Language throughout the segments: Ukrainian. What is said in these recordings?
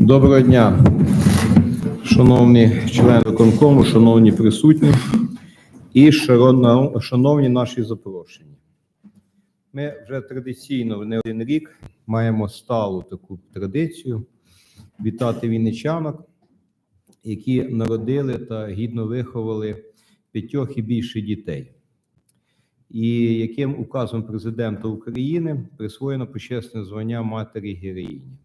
Доброго дня, шановні члени виконкому, шановні присутні і шановні наші запрошені. Ми вже традиційно не один рік маємо сталу таку традицію вітати вінничанок, які народили та гідно виховали п'ятьох і більше дітей, і яким указом президента України присвоєно почесне звання матері героїні.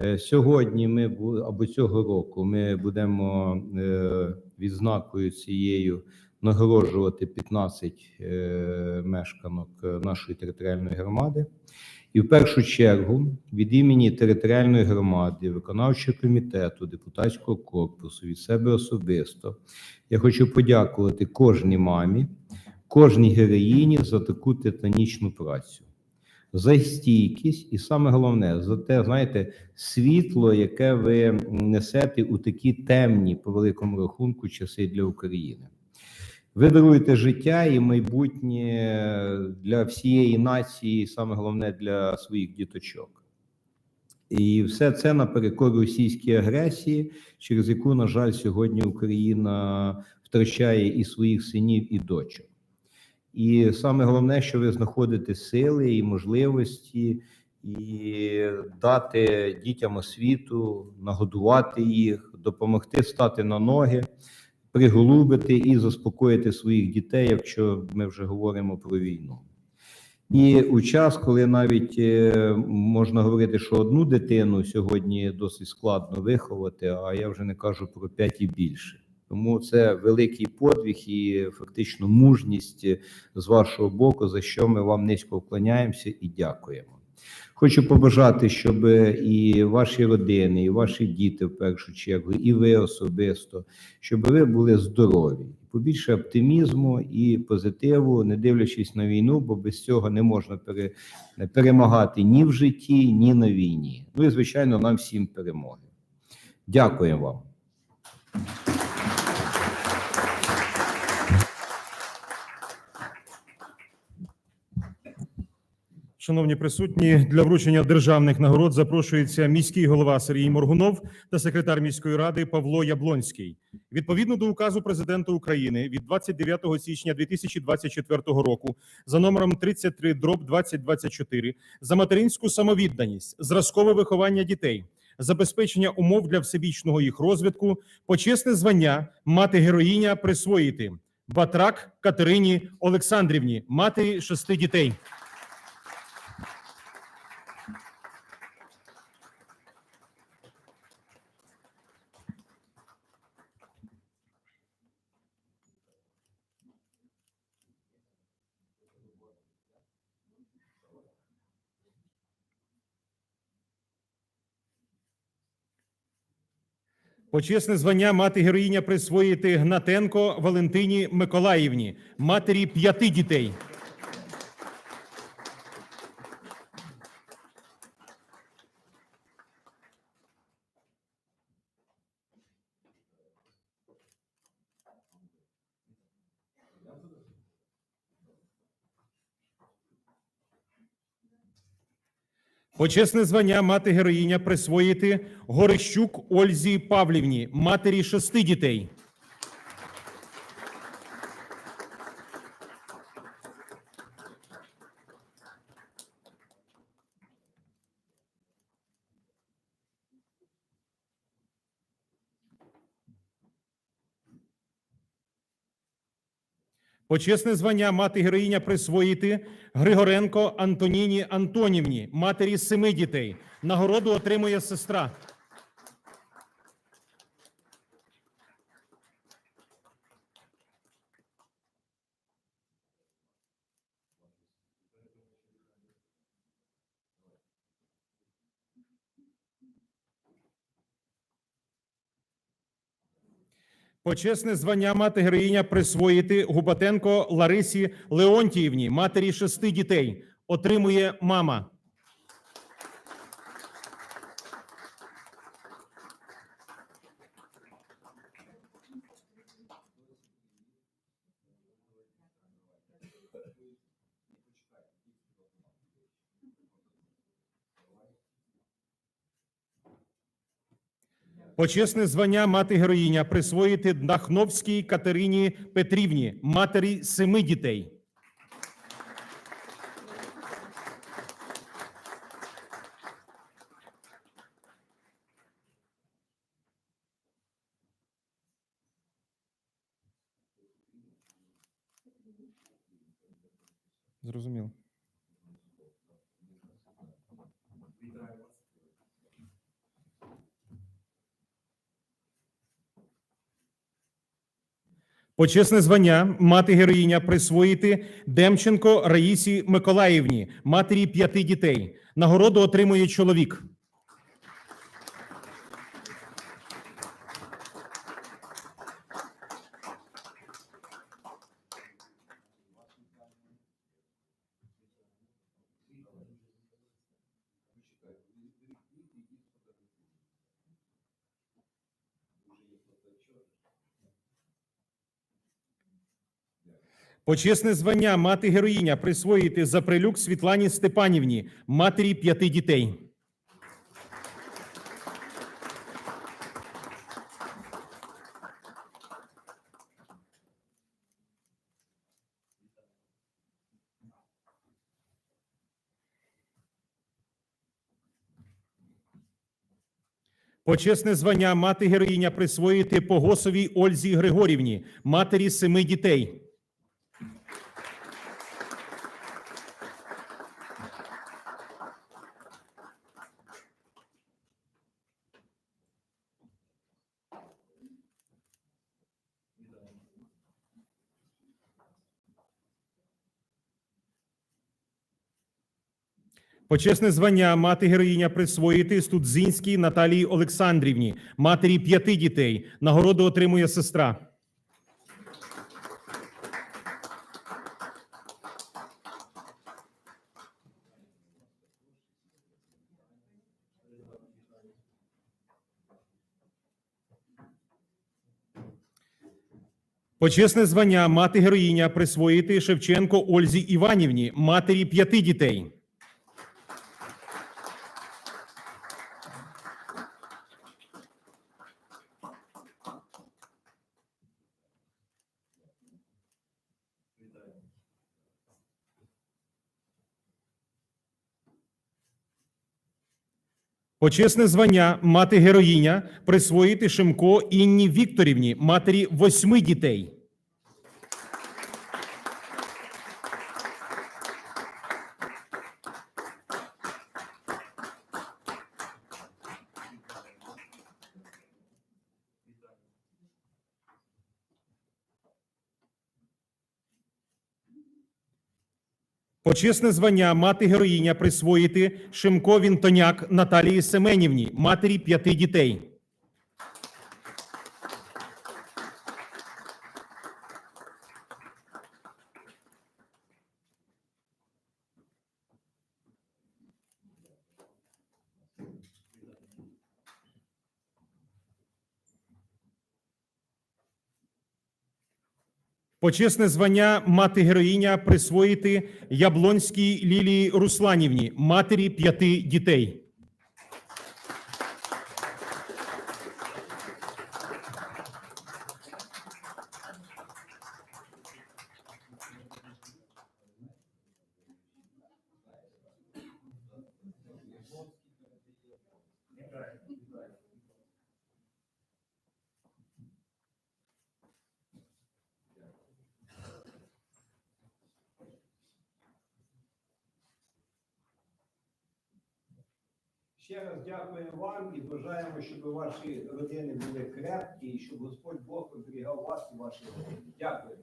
Е, Сьогодні ми або цього року ми будемо е, відзнакою цією нагороджувати 15 е, мешканок нашої територіальної громади. І в першу чергу від імені територіальної громади, виконавчого комітету, депутатського корпусу, від себе особисто я хочу подякувати кожній мамі, кожній героїні за таку титанічну працю за стійкість, і саме головне за те, знаєте, світло, яке ви несете у такі темні, по великому рахунку, часи для України. Ви даруєте життя і майбутнє для всієї нації, саме головне для своїх діточок. І все це наперекор російській агресії, через яку, на жаль, сьогодні Україна втрачає і своїх синів, і дочок. І саме головне, що ви знаходите сили і можливості, і дати дітям освіту, нагодувати їх, допомогти стати на ноги, приголубити і заспокоїти своїх дітей, якщо ми вже говоримо про війну. І у час, коли навіть е, можна говорити, що одну дитину сьогодні досить складно виховати, а я вже не кажу про п'ять і більше. Тому це великий подвиг і фактично мужність з вашого боку, за що ми вам низько вклоняємося і дякуємо. Хочу побажати, щоб і ваші родини, і ваші діти в першу чергу, і ви особисто, щоб ви були здорові, побільше оптимізму і позитиву, не дивлячись на війну, бо без цього не можна пере, перемагати ні в житті, ні на війні. Ну і звичайно, нам всім перемоги. Дякуємо вам. Шановні присутні, для вручення державних нагород запрошується міський голова Сергій Моргунов та секретар міської ради Павло Яблонський. Відповідно до указу президента України від 29 січня 2024 року за номером 33 дроб 2024 за материнську самовідданість, зразкове виховання дітей, забезпечення умов для всебічного їх розвитку, почесне звання мати героїня присвоїти Батрак Катерині Олександрівні, матері шести дітей. Почесне звання мати героїня присвоїти Гнатенко Валентині Миколаївні, матері п'яти дітей. Почесне звання мати героїня присвоїти Горищук Ользі Павлівні, матері шести дітей. Почесне звання мати героїня присвоїти Григоренко Антоніні Антонівні, матері семи дітей. Нагороду отримує сестра. Почесне звання мати героїня присвоїти Губатенко Ларисі Леонтіївні, матері шести дітей. Отримує мама. Почесне звання мати героїня присвоїти Дахновській Катерині Петрівні, матері семи дітей. Почесне звання мати героїня присвоїти Демченко Раїсі Миколаївні, матері п'яти дітей. Нагороду отримує чоловік. Почесне звання мати героїня присвоїти Заприлюк Світлані Степанівні, матері п'яти дітей. Почесне звання мати героїня присвоїти Погосовій Ользі Григорівні, матері семи дітей. Почесне звання мати героїня присвоїти Студзинській Наталії Олександрівні, матері п'яти дітей. Нагороду отримує сестра. Почесне звання мати героїня присвоїти Шевченко Ользі Іванівні, матері п'яти дітей. Почесне звання мати героїня присвоїти Шимко Інні Вікторівні, матері восьми дітей. Почесне звання мати героїня присвоїти Шимко Вінтоняк Наталії Семенівні, матері п'яти дітей. Почесне звання мати героїня присвоїти Яблонській Лілії Русланівні, матері п'яти дітей. Ще раз дякуємо вам і бажаємо, щоб ваші родини були крепкі і щоб Господь Бог оберігав вас і ваші родини. Дякую.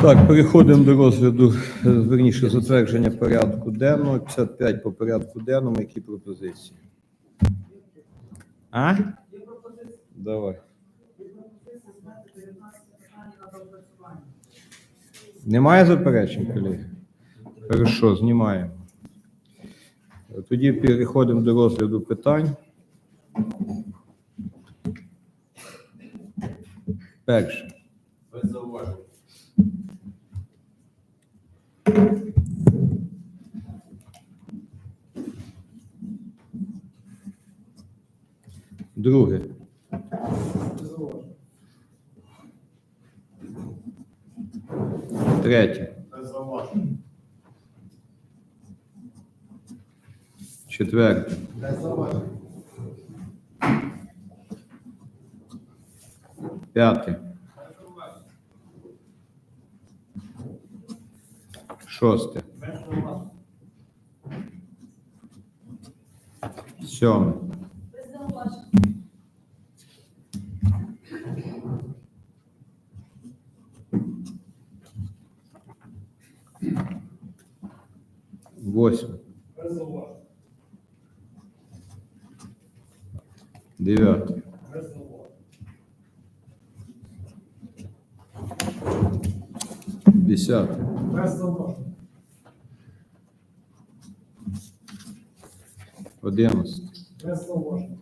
Так, переходимо до розгляду е, верніше затвердження порядку денного. 55 по порядку денному. Які пропозиції? А? Давай. Немає заперечень, колеги? Хорошо, знімаємо. Тоді переходимо до розгляду питань. Перше. Без зауважень. Друге. Третє. Четверте. П'яте. Шосте. Все. Восемь. Девятый. Десятое. 11. Беззаложно.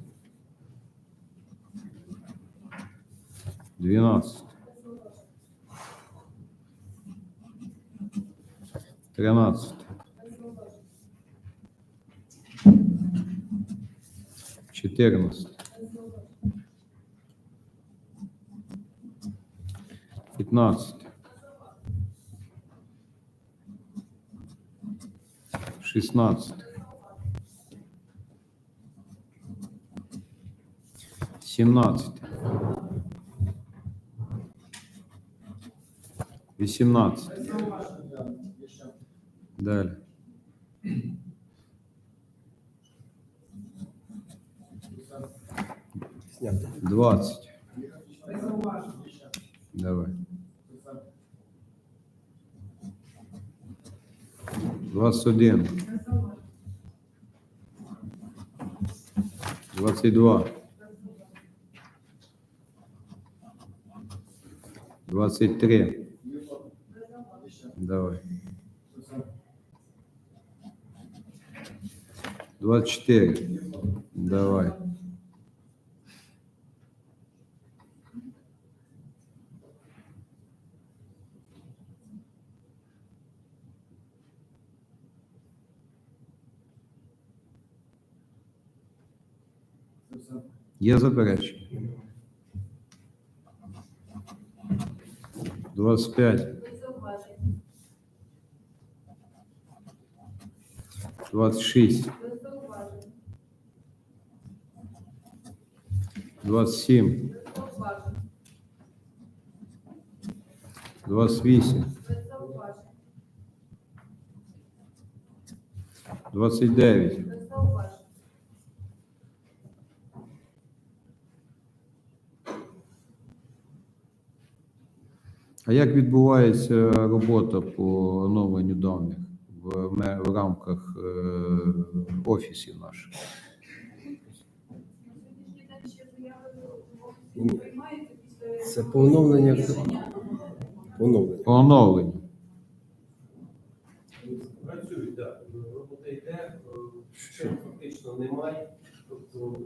тринадцать, четырнадцать, пятнадцать, шестнадцать Без зауважень. Двенадцать. Тринадцать. Четырнадцать. Пятнадцать. Шестнадцать. Семнадцать. Вісімнадцять. Далі. Двадцять. Давай. Двадцять один. Двадцять два. 23. Давай. 24. Давай. Я заперечую. 25. 26. 27. 28. 29. А як відбувається робота по оновленню даних в, рамках е, офісів наших? Це поновлення. Поновлення. По оновленню. Працюють, так. Робота йде, ще фактично немає. Тобто в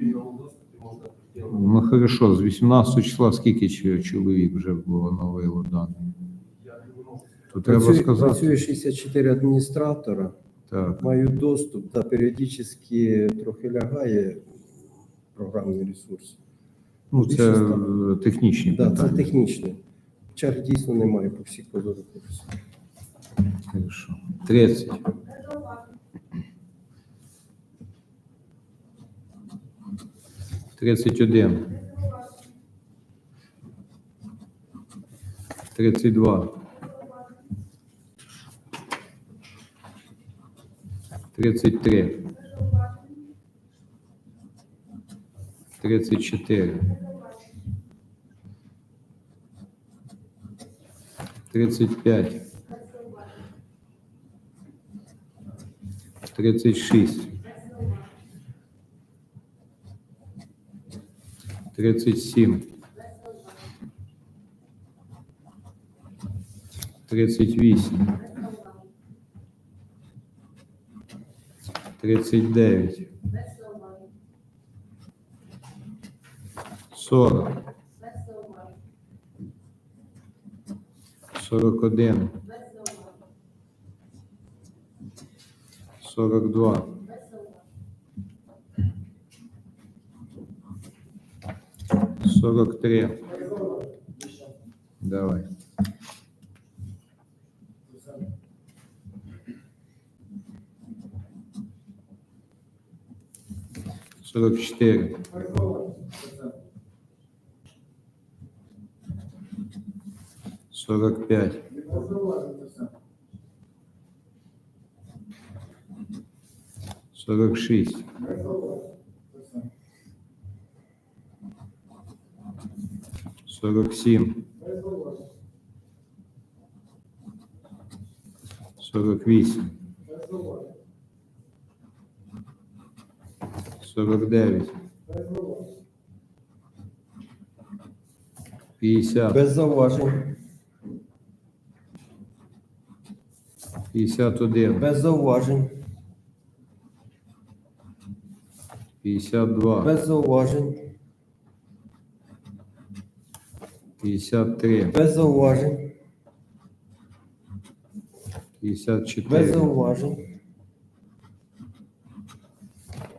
вільному доступі можна. Ну хорошо, з 18 числа скільки чоловік вже було оновило дані? То треба Працює, сказати. працює 64 адміністратора, Так. мають доступ, та періодично трохи лягає програмний ресурс. Ну, Більше це ста. е, технічні Да, це питання. технічно. Черг дійсно немає по всіх позорах. Хорошо. 30. 31. 32. 33. 34. 35. 36. 37, 38, 39, 40, 41, 42, 43. Давай. Сорок четыре. Сорок пять. Сорок шесть. Сорок семь. Сорок вісім. Сорок дев'ять. П'ятдесят. Без зауважень. П'ятдесят один. Без зауважень. П'ятдесят два. Без зауважень. П'ятдесят три. Без зауважень. П'ятдесят Без чотири. зауважень.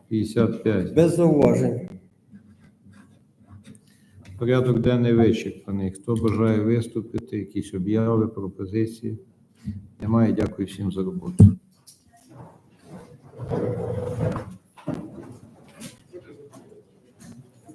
П'ятдесят п'ять. Без зауважень. Порядок денний вичерпаний. Хто бажає виступити, якісь обяви, пропозиції? Немає. Дякую всім за роботу.